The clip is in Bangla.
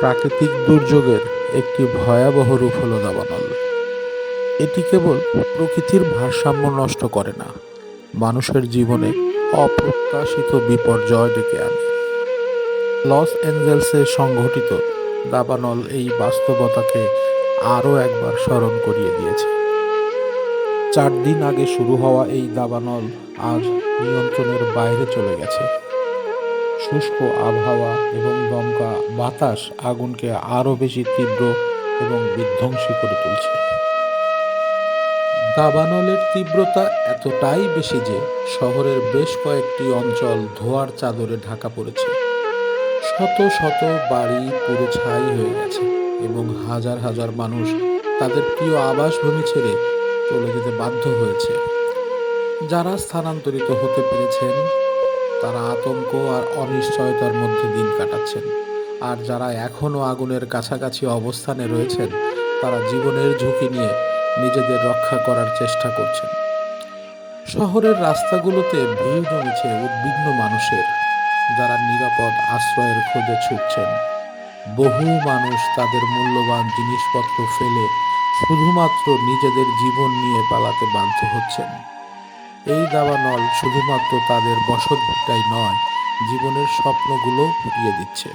প্রাকৃতিক দুর্যোগের একটি ভয়াবহ রূপ হলো দাবানল। এটি কেবল প্রকৃতির ভারসাম্য নষ্ট করে না, মানুষের জীবনে অপ্রত্যাশিত বিপর্যয় ডেকে আনে। লস অ্যাঞ্জেলসে সংঘটিত দাবানল এই বাস্তবতাকে আরও একবার স্মরণ করিয়ে দিয়েছে। চার দিন আগে শুরু হওয়া এই দাবানল আজ নিয়ন্ত্রণের বাইরে চলে গেছে। শুষ্ক আবহাওয়া এবং দমকা বাতাস আগুনকে আরও বেশি তীব্র এবং বিধ্বংসী করে তুলছে। দাবানলের তীব্রতা এতটাই বেশি যে শহরের বেশ কয়েকটি অঞ্চল ধোঁয়ার চাদরে ঢাকা পড়েছে। শত শত বাড়ি পুরো ছাই হয়ে গেছে এবং হাজার হাজার মানুষ তাদের প্রিয় আবাসভূমি ছেড়ে চলে যেতে বাধ্য হয়েছে। যারা স্থানান্তরিত হতে পেরেছেন তারা আতঙ্ক আর অনিশ্চয়তার মধ্যে দিন কাটাচ্ছেন। আর যারা এখনও আগুনের কাছাকাছি অবস্থানে রয়েছেন, তারা জীবনের ঝুঁকি নিয়ে নিজেদের রক্ষা করার চেষ্টা করছেন। শহরের রাস্তাগুলোতে ভিড় জমেছে উদ্বিগ্ন মানুষের, যারা নিরাপদ আশ্রয়ের খোঁজে ছুটছেন। বহু মানুষ তাদের মূল্যবান জিনিসপত্র ফেলে শুধুমাত্র নিজেদের জীবন নিয়ে পালাতে বাধ্য হচ্ছেন। এই দাবানল শুধুমাত্র তাদের বসতভিটাই নয় জীবনের স্বপ্নগুলো ফুটিয়ে দিচ্ছে।